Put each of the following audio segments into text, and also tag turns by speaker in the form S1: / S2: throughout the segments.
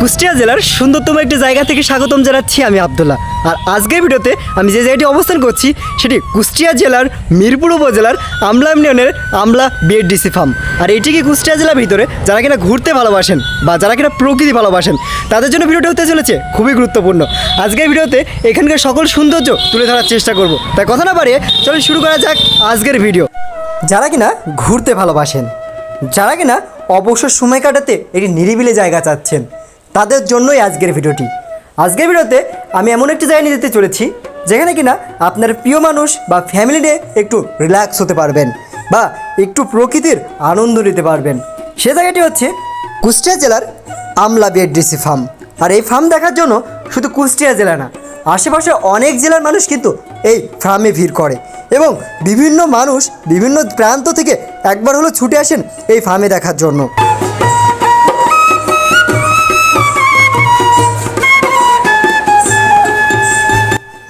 S1: কুষ্টিয়া জেলার সুন্দরতম একটি জায়গা থেকে স্বাগতম জানাচ্ছি আমি আবদুল্লাহ। আর আজকের ভিডিওতে আমি যে জায়গাটি অবস্থান করছি, সেটি কুষ্টিয়া জেলার মিরপুর উপজেলার আমলা ইউনিয়নের আমলা বিএডডিসি ফার্ম আর এটিকে কুষ্টিয়া জেলার ভিতরে যারা কিনা ঘুরতে ভালোবাসেন বা যারা কিনা প্রকৃতি ভালোবাসেন, তাদের জন্য ভিডিওটা হতে চলেছে খুবই গুরুত্বপূর্ণ। আজকের ভিডিওতে এখানকার সকল সৌন্দর্য তুলে ধরার চেষ্টা করব। তাই কথা না বাড়িয়ে চলুন শুরু করা যাক আজকের ভিডিও। যারা কিনা ঘুরতে ভালোবাসেন, যারা কিনা অবসর সময় কাটাতে একটি নিরিবিলি জায়গা চাচ্ছেন তাদের জন্যই আজকের ভিডিওটি। আজকের ভিডিওতে আমি এমন একটি জায়গা নিয়ে যেতে চলেছি, যেখানে কিনা আপনার প্রিয় মানুষ বা ফ্যামিলি নিয়ে একটু রিল্যাক্স হতে পারবেন বা একটু প্রকৃতির আনন্দ নিতে পারবেন। সে জায়গাটি হচ্ছে কুষ্টিয়া জেলার আমলা বিএডডিসি ফার্ম। আর এই ফার্ম দেখার জন্য শুধু কুষ্টিয়া জেলা না, আশেপাশে অনেক জেলার মানুষ কিন্তু এই ফার্মে ভিড় করে এবং বিভিন্ন মানুষ বিভিন্ন প্রান্ত থেকে একবার হলো ছুটে আসেন এই ফার্মে দেখার জন্য।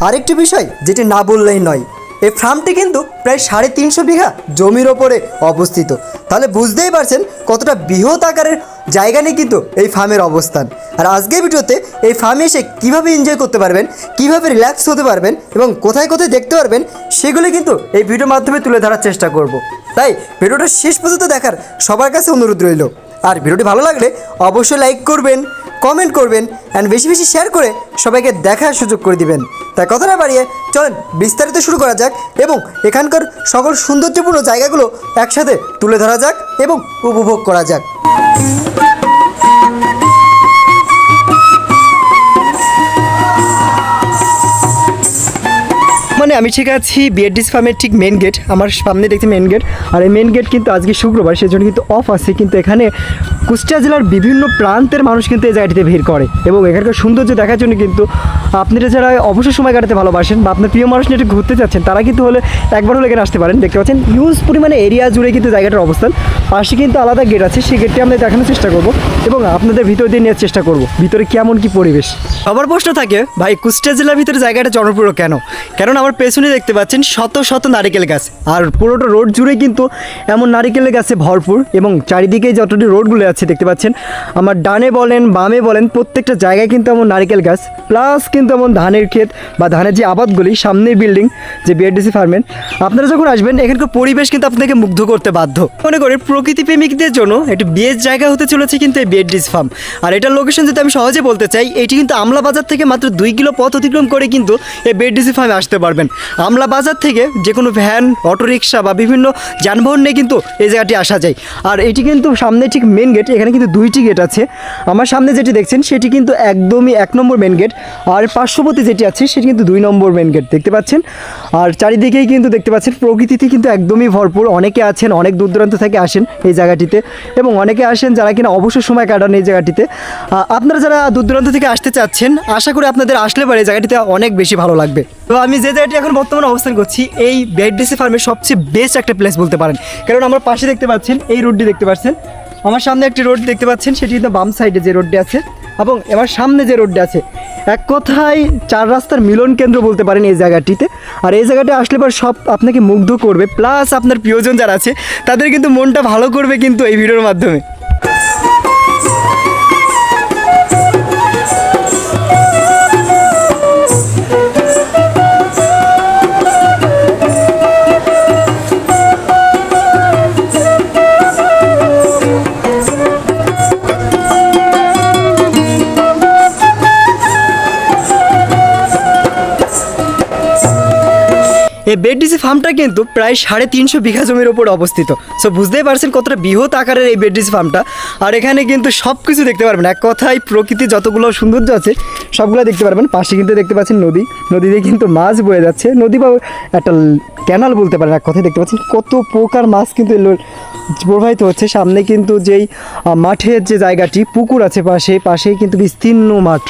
S1: আরেকটি বিষয় যেটি না বললেই নয়, এই ফার্মটি কিন্তু প্রায় সাড়ে তিনশো বিঘা জমির ওপরে অবস্থিত। তাহলে বুঝতেই পারছেন কতটা বৃহৎ আকারের জায়গা নিয়ে কিন্তু এই ফার্মের অবস্থান। আর আজকের ভিডিওতে এই ফার্মে এসে কীভাবে এনজয় করতে পারবেন, কীভাবে রিল্যাক্স হতে পারবেন এবং কোথায় কোথায় দেখতে পারবেন, সেগুলি কিন্তু এই ভিডিওর মাধ্যমে তুলে ধরার চেষ্টা করব। তাই ভিডিওটা শেষ পর্যন্ত দেখার সবার কাছে অনুরোধ রইল। আর ভিডিওটি ভালো লাগলে অবশ্যই লাইক করবেন কমেন্ট করবেন অ্যান্ড বেশি বেশি শেয়ার করে সবাইকে দেখার সুযোগ করে দিবেন। তাই কথা না বাড়িয়ে চলেন বিস্তারিত শুরু করা যাক এবং এখানকার সকল সৌন্দর্যপূর্ণ জায়গাগুলো একসাথে তুলে ধরা যাক এবং উপভোগ করা যাক। মানে আমি ঠিক আছি বিএডিস ফার্মের ঠিক মেন গেট আমার সামনে দেখছি মেন গেট আর এই মেন গেট কিন্তু আজকে শুক্রবার, সেজন্য কিন্তু অফ আছে, কিন্তু এখানে কুষ্টিয়া জেলার বিভিন্ন প্রান্তের মানুষ কিন্তু এই জায়গাটিতে ভিড় করে এবং এখানকার সৌন্দর্য দেখার জন্য কিন্তু আপনারা যারা অবসর সময় কাটাতে ভালোবাসেন বা আপনার প্রিয় মানুষ নিয়ে ঘুরতে চাচ্ছেন তারা কিন্তু হলে একবার হলে এখানে আসতে পারেন। দেখতে পাচ্ছেন হিউজ পরিমাণে এরিয়া জুড়ে কিন্তু জায়গাটার অবস্থান। পাশে কিন্তু আলাদা গেট আছে, সেই গেটটি আমরা দেখানোর চেষ্টা করব এবং আপনাদের ভিতর দিয়ে নেওয়ার চেষ্টা করব। ভিতরে কেমন কি পরিবেশ? সবার প্রশ্ন থাকে, ভাই কুষ্টিয়া জেলার ভিতরে জায়গাটা জনপ্রিয় কেন? কারণ আমার পেছনে দেখতে পাচ্ছেন শত শত নারিকেল গাছ। আর পুরোটা রোড জুড়ে কিন্তু এমন নারিকেলের গাছে ভরপুর এবং চারিদিকে যতটি রোডগুলো আছে দেখতে পাচ্ছেন? আমার ডানে বলেন, বামে বলেন, প্রত্যেকটা জায়গায় কিন্তু এমন নারিকেল গাছ প্লাস কিন্তু এমন ধানের ক্ষেত বা ধানের যে আবাদগুলি, সামনের বিল্ডিং যে বিআরডিসি ফার্মের আপনারা যখন আসবেন, এখানকার পরিবেশ কিন্তু আপনাকে মুগ্ধ করতে বাধ্য। মনে করি প্রকৃতি প্রেমিকদের জন্য একটি বিয়ের জায়গা হতে চলেছে কিন্তু এই বিএডডিসি ফার্ম আর এটার লোকেশন যদি আমি সহজে বলতে চাই, এটি কিন্তু আমলা বাজার থেকে মাত্র দুই কিলো পথ অতিক্রম করে কিন্তু এই বিএডডিসি ফার্মে আসতে পারবেন। আমলা বাজার থেকে যে কোনো ভ্যান, অটোরিকশা বা বিভিন্ন যানবাহন নিয়ে কিন্তু এই জায়গাটি আসা যায়। আর এটি কিন্তু সামনে ঠিক মেন গেট এখানে কিন্তু দুইটি গেট আছে। আমার সামনে যেটি দেখছেন, সেটি কিন্তু একদমই এক নম্বর মেন গেট আর পার্শ্ববর্তী যেটি আছে, সেটি কিন্তু দুই নম্বর মেন গেট দেখতে পাচ্ছেন। আর চারিদিকেই কিন্তু দেখতে পাচ্ছেন, প্রকৃতিতে কিন্তু একদমই ভরপুর। অনেকে আছেন, অনেক দূর দূরান্ত থেকে আসেন এই জায়গাটিতে, এবং অনেকে আসেন যারা কিনা অবসর সময় কাটান এই জায়গাটিতে। আপনারা যারা দূর দূরান্ত থেকে আসতে চাচ্ছেন, আশা করি আপনাদের আসলে পারে এই জায়গাটিতে অনেক বেশি ভালো লাগবে। তো আমি যে জায়গাটি এখন বর্তমানে অবস্থান করছি, এই বেড বেডডিসি ফার্মের সবচেয়ে বেস্ট একটা প্লেস বলতে পারেন। কারণ আমার পাশে দেখতে পাচ্ছেন, এই রোডটি দেখতে পাচ্ছেন। আমার সামনে একটি রোড দেখতে পাচ্ছেন, সেটি কিন্তু বাম সাইডে যে রোডটি আছে। এবং এবার সামনে যে রোডটি আছে, এক কথায় চার রাস্তার মিলন কেন্দ্র বলতে পারেন এই জায়গাটিতে। আর এই জায়গাটা আসলে পর সব আপনাকে মুগ্ধ করবে। প্লাস আপনার প্রিয়জন যারা আছে, তাদের কিন্তু মনটা ভালো করবে কিন্তু এই ভিডিওর মাধ্যমে। এই বেডডিসি ফার্মটা কিন্তু প্রায় সাড়ে তিনশো বিঘা জমির ওপর অবস্থিত। সো বুঝতেই পারছেন কতটা বৃহৎ আকারের এই বেডডিসি ফার্মটা। আর এখানে কিন্তু সব কিছু দেখতে পারবেন। এক কথায় প্রকৃতি যতগুলো সৌন্দর্য আছে, সবগুলো দেখতে পারবেন। পাশে কিন্তু দেখতে পাচ্ছেন নদী। নদীতে কিন্তু মাছ বয়ে যাচ্ছে। নদী বা একটা ক্যানাল বলতে পারেন, এক কথায় দেখতে পাচ্ছেন কত প্রকার মাছ কিন্তু প্রবাহিত হচ্ছে। সামনে কিন্তু যেই মাঠের যে জায়গাটি, পুকুর আছে পাশে পাশেই কিন্তু বিস্তীর্ণ মাঠ।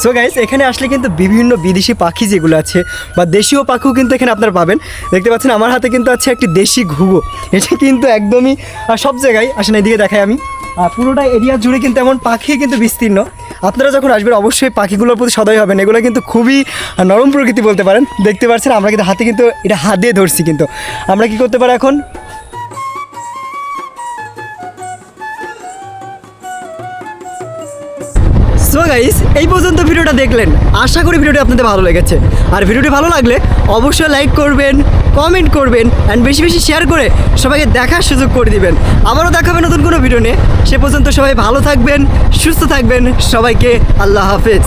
S1: সো গাইস এখানে আসলে কিন্তু বিভিন্ন বিদেশি পাখি যেগুলো আছে, বা দেশীয় পাখিও কিন্তু এখানে আপনারা পাবেন। দেখতে পাচ্ছেন, আমার হাতে কিন্তু আছে একটি দেশি ঘুঘু। এটা কিন্তু একদমই সব জায়গায় আসেন, এদিকে দেখাই আমি। পুরোটা এরিয়া জুড়ে কিন্তু এমন পাখি কিন্তু বিস্তীর্ণ। আপনারা যখন আসবেন, অবশ্যই পাখিগুলোর প্রতি সদয় হবেন। এগুলো কিন্তু খুবই নরম প্রকৃতি বলতে পারেন। দেখতে পাচ্ছেন, আমরা কিন্তু হাতে কিন্তু এটা হাত দিয়ে ধরছি কিন্তু। আমরা কি করতে পারি এখন? সো গাইস এই পর্যন্ত ভিডিওটা দেখলেন। আশা করি ভিডিওটি আপনাদের ভালো লেগেছে। আর ভিডিওটি ভালো লাগলে অবশ্যই লাইক করবেন কমেন্ট করবেন অ্যান্ড বেশি বেশি শেয়ার করে সবাইকে দেখার সুযোগ করে দিবেন। আবারও দেখাবে নতুন কোনো ভিডিও নিয়ে। সে পর্যন্ত সবাই ভালো থাকবেন, সুস্থ থাকবেন। সবাইকে আল্লাহ হাফেজ।